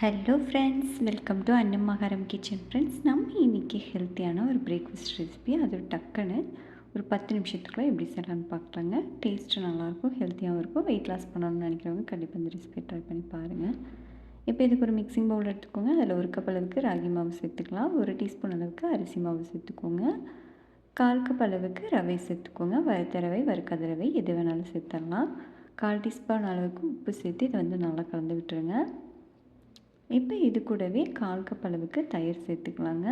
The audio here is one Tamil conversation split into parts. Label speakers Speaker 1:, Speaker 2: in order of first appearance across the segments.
Speaker 1: ஹலோ ஃப்ரெண்ட்ஸ் வெல்கம் டு அன்னமகாரம் கிச்சன் ஃப்ரெண்ட்ஸ் நம்ம இன்றைக்கி ஹெல்த்தியான ஒரு பிரேக்ஃபாஸ்ட் ரெசிபி அது டக்குன்னு ஒரு பத்து நிமிஷத்துக்குள்ளே எப்படி செய்யலாம்னு பார்க்குறாங்க டேஸ்ட்டு நல்லாயிருக்கும் ஹெல்த்தியாகவும் இருக்கும். வெயிட் லாஸ் பண்ணணும்னு நினைக்கிறவங்க கண்டிப்பாக இந்த ரெசிபி ட்ரை பண்ணி பாருங்கள் இப்போ இதுக்கு ஒரு மிக்சிங் பவுல் எடுத்துக்கோங்க. அதில் ஒரு கப் அளவுக்கு ராகி மாவு சேர்த்துக்கலாம். ஒரு டீஸ்பூன் அளவுக்கு அரிசி மாவு சேர்த்துக்கோங்க. கால் கப் அளவுக்கு ரவை சேர்த்துக்கோங்க. வறுத்த ரவை வறுக்காத ரவை எது வேணாலும் சேர்த்துடலாம். கால் டீஸ்பூன் அளவுக்கு உப்பு சேர்த்து இதை வந்து நல்லா கலந்து விட்டுருங்க. இப்போ இது கூடவே கால் கப் அளவுக்கு தயிர் சேர்த்துக்கலாங்க.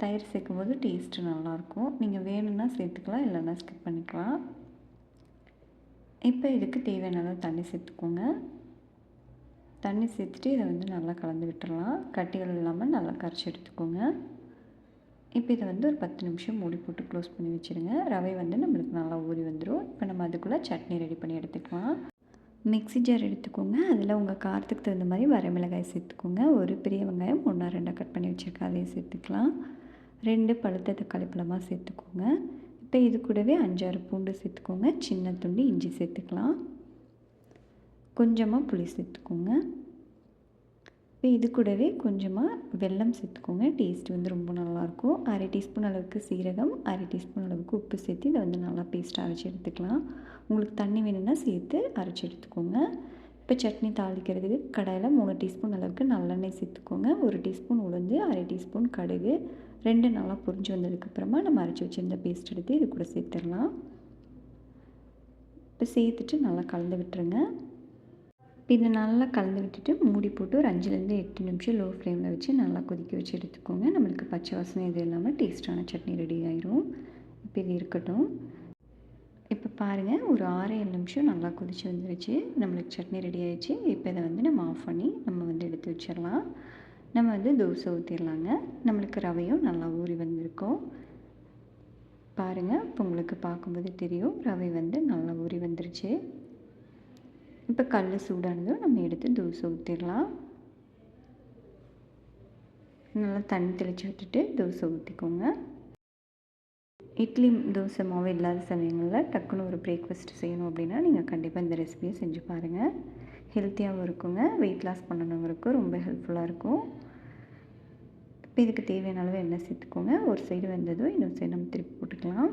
Speaker 1: தயிர் சேர்க்கும் போது டேஸ்ட்டு நல்லாயிருக்கும் நீங்கள் வேணும்னா சேர்த்துக்கலாம் இல்லைன்னா ஸ்கிப் பண்ணிக்கலாம். இப்போ இதுக்கு தேவையான அளவு தண்ணி சேர்த்துக்கோங்க. தண்ணி சேர்த்துட்டு இதை வந்து நல்லா கலந்து விட்டுறலாம். கட்டிகள் இல்லாமல் நல்லா கரைச்சி எடுத்துக்கோங்க. இப்போ இதை வந்து ஒரு பத்து நிமிஷம் மூடி போட்டு க்ளோஸ் பண்ணி வச்சுருங்க. ரவை வந்து நம்மளுக்கு நல்லா ஊறி வந்துடும் இப்போ நம்ம அதுக்குள்ளே சட்னி ரெடி பண்ணி எடுத்துக்கலாம். மிக்ஸி ஜார் எடுத்துக்கோங்க. அதில் உங்கள் காரத்துக்கு தகுந்த மாதிரி வரமிளகாய் சேர்த்துக்கோங்க. ஒரு பெரிய வெங்காயம் ஒன்றா ரெண்டாக கட் பண்ணி வச்சுருக்கேன் அதையும் சேர்த்துக்கலாம். ரெண்டு பழுத்த தக்காளி பழமாக சேர்த்துக்கோங்க. இப்போ இது கூடவே அஞ்சாறு பூண்டு சேர்த்துக்கோங்க. சின்ன துண்டு இஞ்சி சேர்த்துக்கலாம். கொஞ்சமாக புளி சேர்த்துக்கோங்க. இப்போ இது கூடவே கொஞ்சமாக வெல்லம் சேர்த்துக்கோங்க. டேஸ்ட் வந்து ரொம்ப நல்லாயிருக்கும். அரை டீஸ்பூன் அளவுக்கு சீரகம் அரை டீஸ்பூன் அளவுக்கு உப்பு சேர்த்து இதை வந்து நல்லா பேஸ்ட்டாக அரைச்சி எடுத்துக்கலாம். உங்களுக்கு தண்ணி வேணும்னா சேர்த்து அரைச்சி எடுத்துக்கோங்க. இப்போ சட்னி தாளிக்கிறதுக்கு கடாயில் மூணு டீஸ்பூன் அளவுக்கு நல்லெண்ணெய் சேர்த்துக்கோங்க. ஒரு டீஸ்பூன் உளுந்து அரை டீஸ்பூன் கடுகு ரெண்டு நல்லா பொரிஞ்சு வந்ததுக்கப்புறமா நம்ம அரைச்சி வச்சுருந்த பேஸ்ட் எடுத்து இது கூட சேர்த்துடலாம். இப்போ சேர்த்துட்டு நல்லா கலந்து விட்டுருங்க. இதை நல்லா கலந்து விட்டுட்டு மூடி போட்டு ஒரு அஞ்சுலேருந்து எட்டு நிமிஷம் லோ ஃப்ளேமில் வச்சு நல்லா கொதிக்க வச்சு எடுத்துக்கோங்க. நம்மளுக்கு பச்சை வாசனை இது இல்லாமல் டேஸ்ட்டான சட்னி ரெடி ஆயிரும். இப்போ இது இருக்கட்டும். இப்போ பாருங்கள் ஒரு ஆறு ஏழு நிமிஷம் நல்லா கொதிச்சு வந்துருச்சு. நம்மளுக்கு சட்னி ரெடி ஆயிடுச்சு. இப்போ இதை வந்து நம்ம ஆஃப் பண்ணி நம்ம வந்து எடுத்து வச்சிடலாம். நம்ம வந்து தோசை ஊற்றிடலாங்க நம்மளுக்கு ரவையும் நல்லா ஊறி வந்திருக்கோம். பாருங்கள் இப்போ உங்களுக்கு பார்க்கும்போது தெரியும் ரவை வந்து நல்லா ஊறி வந்துருச்சு. இப்போ கல் சூடானதும் நம்ம எடுத்து தோசை ஊற்றிடலாம் நல்லா தண்ணி தெளித்து விட்டுட்டு தோசை ஊற்றிக்கோங்க இட்லி தோசை மாவு இல்லாத சமயங்களில் டக்குன்னு ஒரு பிரேக்ஃபாஸ்ட் செய்யணும் அப்படின்னா நீங்கள் கண்டிப்பாக இந்த ரெசிபியை செஞ்சு பாருங்கள் ஹெல்த்தியாகவும் இருக்குங்க. வெயிட் லாஸ் பண்ணணுங்கிறக்கும் ரொம்ப ஹெல்ப்ஃபுல்லாக இருக்கும். இப்போ இதுக்கு தேவையான அளவு எண்ணெய் சேர்த்துக்கோங்க. ஒரு சைடு வெந்ததும் இன்னொரு சைடு நம்ம திருப்பி போட்டுக்கலாம்.